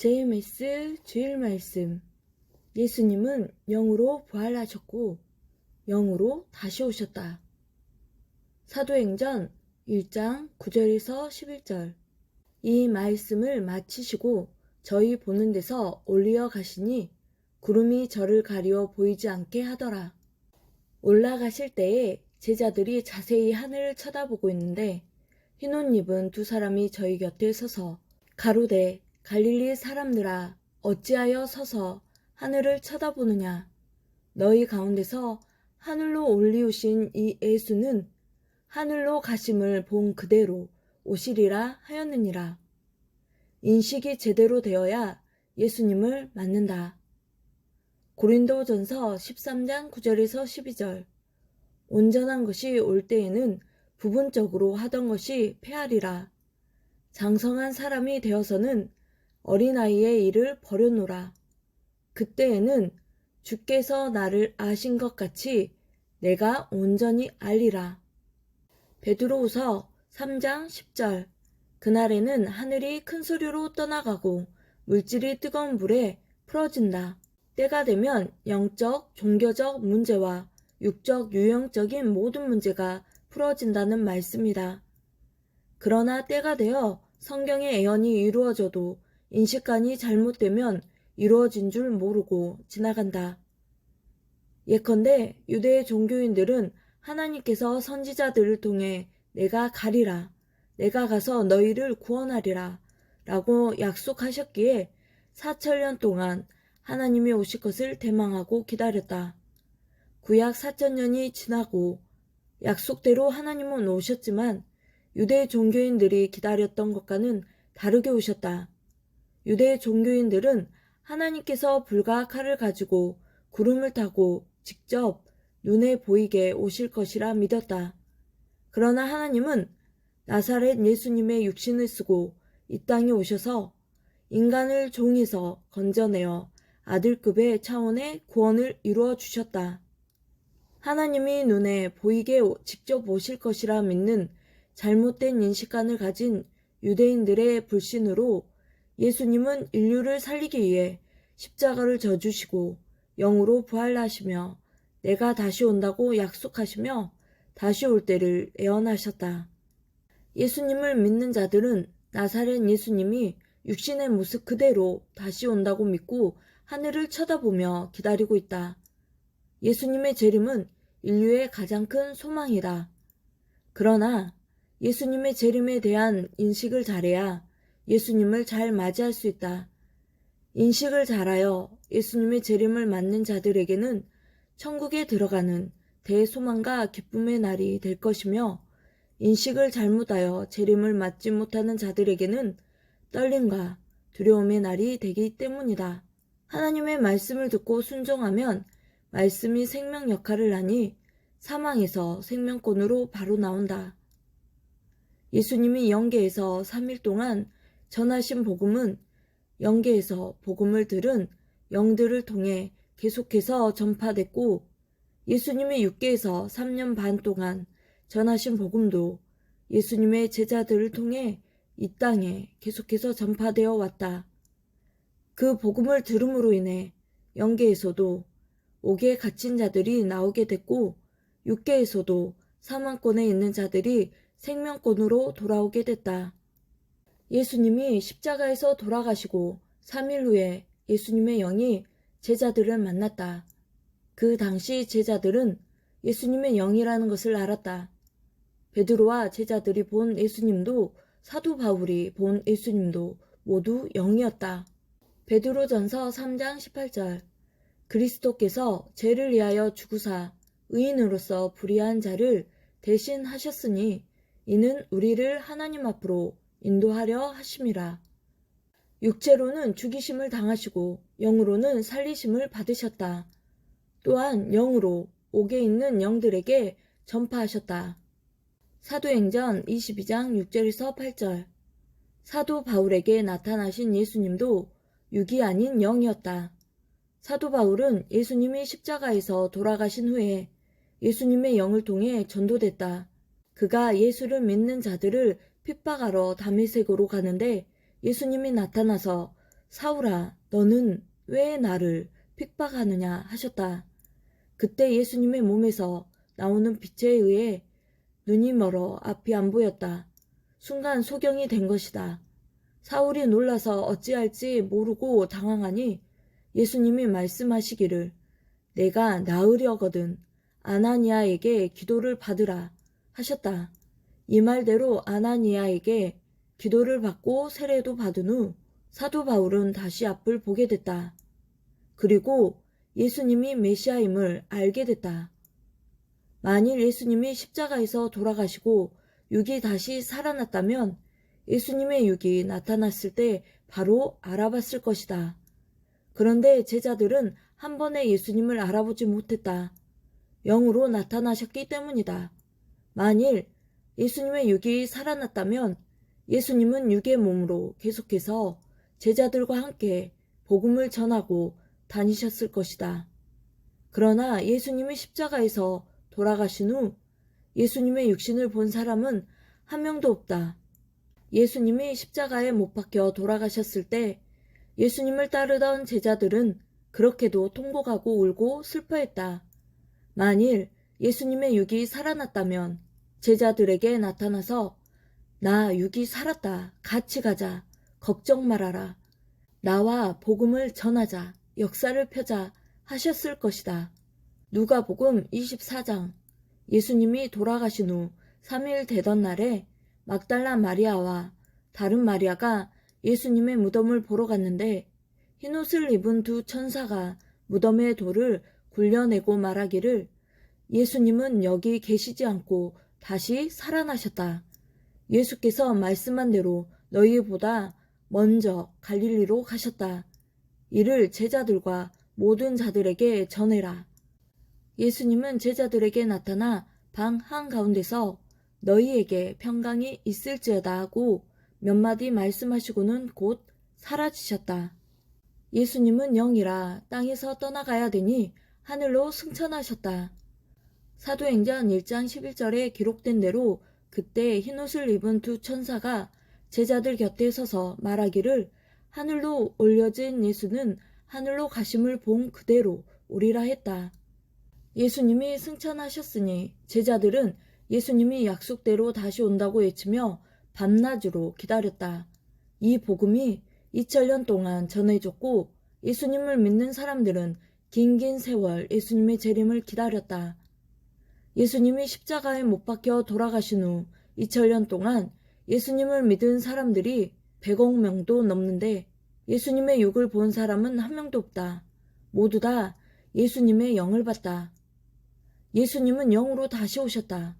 JMS 주일 말씀. 예수님은 영으로 부활하셨고 영으로 다시 오셨다. 사도행전 1장 9절에서 11절. 이 말씀을 마치시고 저희 보는 데서 올리어 가시니 구름이 저를 가리워 보이지 않게 하더라. 올라가실 때에 제자들이 자세히 하늘을 쳐다보고 있는데 흰 옷 입은 두 사람이 저희 곁에 서서 가로되 갈릴리 사람들아 어찌하여 서서 하늘을 쳐다보느냐 너희 가운데서 하늘로 올리우신 이 예수는 하늘로 가심을 본 그대로 오시리라 하였느니라 인식이 제대로 되어야 예수님을 맞는다. 고린도전서 13장 9절에서 12절 온전한 것이 올 때에는 부분적으로 하던 것이 폐하리라. 장성한 사람이 되어서는 어린아이의 일을 버려놓으라. 그때에는 주께서 나를 아신 것 같이 내가 온전히 알리라. 베드로후서 3장 10절 그날에는 하늘이 큰 소리로 떠나가고 물질이 뜨거운 불에 풀어진다. 때가 되면 영적, 종교적 문제와 육적, 유형적인 모든 문제가 풀어진다는 말씀이다. 그러나 때가 되어 성경의 애언이 이루어져도 인식관이 잘못되면 이루어진 줄 모르고 지나간다. 예컨대 유대의 종교인들은 하나님께서 선지자들을 통해 내가 가리라, 내가 가서 너희를 구원하리라 라고 약속하셨기에 사천년 동안 하나님이 오실 것을 대망하고 기다렸다. 구약 사천년이 지나고 약속대로 하나님은 오셨지만 유대 종교인들이 기다렸던 것과는 다르게 오셨다. 유대 종교인들은 하나님께서 불과 칼을 가지고 구름을 타고 직접 눈에 보이게 오실 것이라 믿었다. 그러나 하나님은 나사렛 예수님의 육신을 쓰고 이 땅에 오셔서 인간을 종에서 건져내어 아들급의 차원의 구원을 이루어 주셨다. 하나님이 눈에 보이게 직접 오실 것이라 믿는 잘못된 인식관을 가진 유대인들의 불신으로 예수님은 인류를 살리기 위해 십자가를 져주시고 영으로 부활하시며 내가 다시 온다고 약속하시며 다시 올 때를 예언하셨다. 예수님을 믿는 자들은 나사렛 예수님이 육신의 모습 그대로 다시 온다고 믿고 하늘을 쳐다보며 기다리고 있다. 예수님의 재림은 인류의 가장 큰 소망이다. 그러나 예수님의 재림에 대한 인식을 잘해야 예수님을 잘 맞이할 수 있다. 인식을 잘하여 예수님의 재림을 맞는 자들에게는 천국에 들어가는 대소망과 기쁨의 날이 될 것이며 인식을 잘못하여 재림을 맞지 못하는 자들에게는 떨림과 두려움의 날이 되기 때문이다. 하나님의 말씀을 듣고 순종하면 말씀이 생명 역할을 하니 사망에서 생명권으로 바로 나온다. 예수님이 영계에서 3일 동안 전하신 복음은 영계에서 복음을 들은 영들을 통해 계속해서 전파됐고 예수님의 육계에서 3년 반 동안 전하신 복음도 예수님의 제자들을 통해 이 땅에 계속해서 전파되어 왔다. 그 복음을 들음으로 인해 영계에서도 옥에 갇힌 자들이 나오게 됐고 육계에서도 사망권에 있는 자들이 생명권으로 돌아오게 됐다. 예수님이 십자가에서 돌아가시고 3일 후에 예수님의 영이 제자들을 만났다. 그 당시 제자들은 예수님의 영이라는 것을 알았다. 베드로와 제자들이 본 예수님도 사도 바울이 본 예수님도 모두 영이었다. 베드로전서 3장 18절 그리스도께서 죄를 위하여 죽으사 의인으로서 불의한 자를 대신 하셨으니 이는 우리를 하나님 앞으로 인도하려 하심이라. 육체로는 죽이심을 당하시고 영으로는 살리심을 받으셨다. 또한 영으로 옥에 있는 영들에게 전파하셨다. 사도행전 22장 6절에서 8절 사도 바울에게 나타나신 예수님도 육이 아닌 영이었다. 사도 바울은 예수님이 십자가에서 돌아가신 후에 예수님의 영을 통해 전도됐다. 그가 예수를 믿는 자들을 핍박하러 다메섹으로 가는데 예수님이 나타나서 사울아, 너는 왜 나를 핍박하느냐 하셨다. 그때 예수님의 몸에서 나오는 빛에 의해 눈이 멀어 앞이 안 보였다. 순간 소경이 된 것이다. 사울이 놀라서 어찌할지 모르고 당황하니 예수님이 말씀하시기를 내가 나으려거든 아나니아에게 기도를 받으라 하셨다. 이 말대로 아나니아에게 기도를 받고 세례도 받은 후 사도 바울은 다시 앞을 보게 됐다. 그리고 예수님이 메시아임을 알게 됐다. 만일 예수님이 십자가에서 돌아가시고 육이 다시 살아났다면 예수님의 육이 나타났을 때 바로 알아봤을 것이다. 그런데 제자들은 한 번에 예수님을 알아보지 못했다. 영으로 나타나셨기 때문이다. 만일 예수님의 육이 살아났다면 예수님은 육의 몸으로 계속해서 제자들과 함께 복음을 전하고 다니셨을 것이다. 그러나 예수님이 십자가에서 돌아가신 후 예수님의 육신을 본 사람은 한 명도 없다. 예수님이 십자가에 못 박혀 돌아가셨을 때 예수님을 따르던 제자들은 그렇게도 통곡하고 울고 슬퍼했다. 만일 예수님의 육이 살아났다면 제자들에게 나타나서 나 육이 살았다. 같이 가자. 걱정 말아라. 나와 복음을 전하자. 역사를 펴자. 하셨을 것이다. 누가복음 24장 예수님이 돌아가신 후 3일 되던 날에 막달라 마리아와 다른 마리아가 예수님의 무덤을 보러 갔는데 흰옷을 입은 두 천사가 무덤의 돌을 굴려내고 말하기를 예수님은 여기 계시지 않고 다시 살아나셨다. 예수께서 말씀한 대로 너희보다 먼저 갈릴리로 가셨다. 이를 제자들과 모든 자들에게 전해라. 예수님은 제자들에게 나타나 방 한가운데서 너희에게 평강이 있을지어다 하고 몇 마디 말씀하시고는 곧 사라지셨다. 예수님은 영이라 땅에서 떠나가야 되니 하늘로 승천하셨다. 사도행전 1장 11절에 기록된 대로 그때 흰옷을 입은 두 천사가 제자들 곁에 서서 말하기를 하늘로 올려진 예수는 하늘로 가심을 본 그대로 오리라 했다. 예수님이 승천하셨으니 제자들은 예수님이 약속대로 다시 온다고 외치며 밤낮으로 기다렸다. 이 복음이 2000년 동안 전해졌고 예수님을 믿는 사람들은 긴긴 세월 예수님의 재림을 기다렸다. 예수님이 십자가에 못 박혀 돌아가신 후 2000년 동안 예수님을 믿은 사람들이 100억 명도 넘는데 예수님의 육을 본 사람은 한 명도 없다. 모두 다 예수님의 영을 봤다. 예수님은 영으로 다시 오셨다.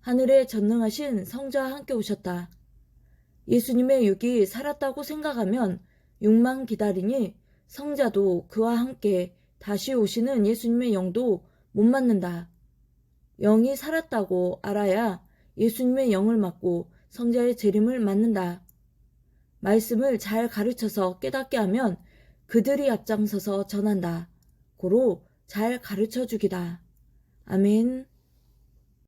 하늘에 전능하신 성자와 함께 오셨다. 예수님의 육이 살았다고 생각하면 육만 기다리니 성자도 그와 함께 다시 오시는 예수님의 영도 못 맞는다. 영이 살았다고 알아야 예수님의 영을 맞고 성자의 재림을 맞는다. 말씀을 잘 가르쳐서 깨닫게 하면 그들이 앞장서서 전한다. 고로 잘 가르쳐 주기다. 아멘.